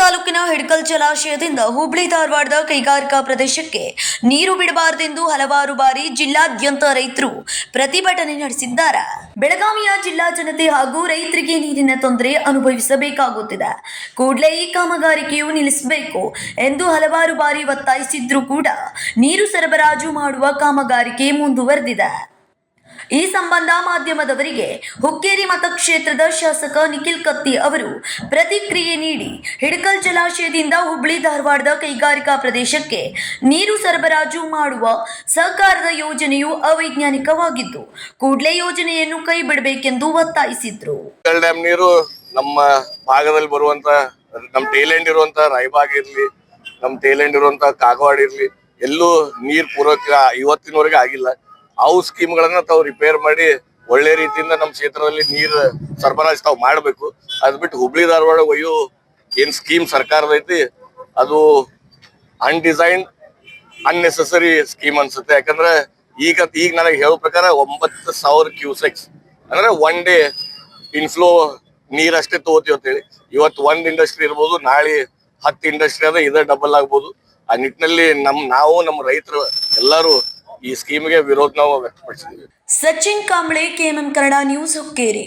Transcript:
ತಾಲೂಕಿನ ಹಿಡ್ಕಲ್ ಜಲಾಶಯದಿಂದ ಹುಬ್ಳಿ ಧಾರವಾಡದ ಕೈಗಾರಿಕಾ ಪ್ರದೇಶಕ್ಕೆ ನೀರು ಬಿಡಬಾರದೆಂದು ಹಲವಾರು ಬಾರಿ ಜಿಲ್ಲಾದ್ಯಂತ ರೈತರು ಪ್ರತಿಭಟನೆ ನಡೆಸಿದ್ದಾರೆ. ಬೆಳಗಾವಿಯ ಜಿಲ್ಲಾ ಜನತೆ ಹಾಗೂ ರೈತರಿಗೆ ನೀರಿನ ತೊಂದರೆ ಅನುಭವಿಸಬೇಕಾಗುತ್ತಿದೆ. ಕೂಡಲೇ ಈ ಕಾಮಗಾರಿಕೆಯು ನಿಲ್ಲಿಸಬೇಕು ಎಂದು ಹಲವಾರು ಬಾರಿ ಒತ್ತಾಯಿಸಿದ್ರೂ ಕೂಡ ನೀರು ಸರಬರಾಜು ಮಾಡುವ ಕಾಮಗಾರಿಕೆ ಮುಂದುವರೆದಿದೆ. ಈ ಸಂಬಂಧ ಮಾಧ್ಯಮದವರಿಗೆ ಹುಕ್ಕೇರಿ ಮತಕ್ಷೇತ್ರದ ಶಾಸಕ ನಿಖಿಲ್ ಕತ್ತಿ ಅವರು ಪ್ರತಿಕ್ರಿಯೆ ನೀಡಿ, ಹಿಡಕಲ್ ಜಲಾಶಯದಿಂದ ಹುಬ್ಳಿ ಧಾರವಾಡದ ಕೈಗಾರಿಕಾ ಪ್ರದೇಶಕ್ಕೆ ನೀರು ಸರಬರಾಜು ಮಾಡುವ ಸಹಕಾರದ ಯೋಜನೆಯು ಅವೈಜ್ಞಾನಿಕವಾಗಿದ್ದು, ಕೂಡಲೇ ಯೋಜನೆಯನ್ನು ಕೈ ಬಿಡಬೇಕೆಂದು ಒತ್ತಾಯಿಸಿದ್ರು ನೀರು ನಮ್ಮ ಭಾಗದಲ್ಲಿ ಬರುವಂತ ನಮ್ ಟೇಲೆಂಡ್ ಇರುವಂತ ರಾಯಬಾಗ್ ಇರ್ಲಿ, ನಮ್ಮ ಟೇಲೆಂಡ್ ಇರುವಂತ ಕಾಗವಾಡ ಇರ್ಲಿ, ಎಲ್ಲೂ ನೀರ್ ಪೂರಕ ಇವತ್ತಿನವರೆಗೆ ಆಗಿಲ್ಲ. ಅವು ಸ್ಕೀಮ್ಗಳನ್ನ ತಾವು ರಿಪೇರ್ ಮಾಡಿ ಒಳ್ಳೆ ರೀತಿಯಿಂದ ನಮ್ಮ ಕ್ಷೇತ್ರದಲ್ಲಿ ನೀರ್ ಸರಬರಾಜು ತಾವು ಮಾಡಬೇಕು. ಅದ್ ಬಿಟ್ಟು ಹುಬ್ಳಿ ಧಾರವಾಡ ಒಯ್ಯೋ ಏನ್ ಸ್ಕೀಮ್ ಸರ್ಕಾರದ ಐತಿ, ಅದು ಅನ್ಡಿಸೈನ್ ಅನ್ನೆಸೆಸರಿ ಸ್ಕೀಮ್ ಅನ್ಸುತ್ತೆ. ಯಾಕಂದ್ರೆ ಈಗ ಈಗ ನನಗೆ ಹೇಳೋ ಪ್ರಕಾರ ಒಂಬತ್ತು ಸಾವಿರ ಕ್ಯೂಸೆಕ್ಸ್ ಅಂದ್ರೆ ಒನ್ ಡೇ ಇನ್ಫ್ಲೋ ನೀರಷ್ಟೇ ತಗೋತೀವಿ ಅಂತೇಳಿ. ಇವತ್ತು ಒಂದ್ ಇಂಡಸ್ಟ್ರಿ ಇರ್ಬೋದು, ನಾಳೆ ಹತ್ತು ಇಂಡಸ್ಟ್ರಿ ಅದ ಇದೇ ಡಬಲ್ ಆಗ್ಬೋದು. ಆ ನಿಟ್ಟಿನಲ್ಲಿ ನಮ್, ನಾವು ನಮ್ಮ ರೈತರು ಎಲ್ಲರೂ ಈ ಸ್ಕೀಮ್ಗೆ ವಿರೋಧ ನಾವು ವ್ಯಕ್ತಪಡಿಸಿದ್ದೀವಿ. Sachin Kamble KMM Kannada news Hukkeri.